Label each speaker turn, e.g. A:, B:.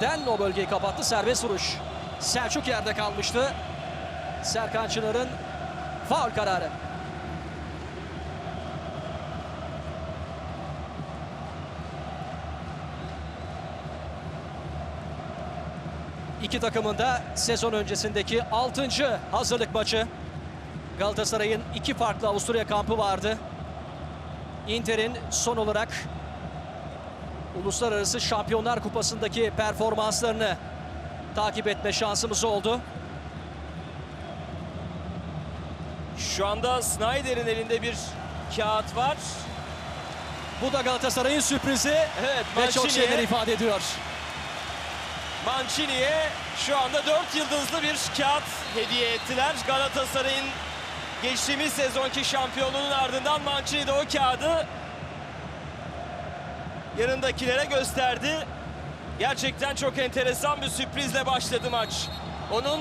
A: Den o bölgeyi kapattı. Serbest vuruş. Selçuk yerde kalmıştı. Serkan Çınar'ın faul kararı. İki takımın da sezon öncesindeki 6. hazırlık maçı. Galatasaray'ın iki farklı Avusturya kampı vardı. Inter'in son olarak Uluslararası Şampiyonlar Kupası'ndaki performanslarını takip etme şansımız oldu.
B: Şu anda Snyder'in elinde bir kağıt var.
A: Bu da Galatasaray'ın sürprizi
B: Evet,
A: ve çok şeyler ifade ediyor.
B: Mancini'ye şu anda 4 yıldızlı bir kağıt hediye ettiler. Galatasaray'ın geçtiğimiz sezonki şampiyonluğunun ardından Mancini de o kağıdı yanındakilere gösterdi. Gerçekten çok enteresan bir sürprizle başladı maç. Onun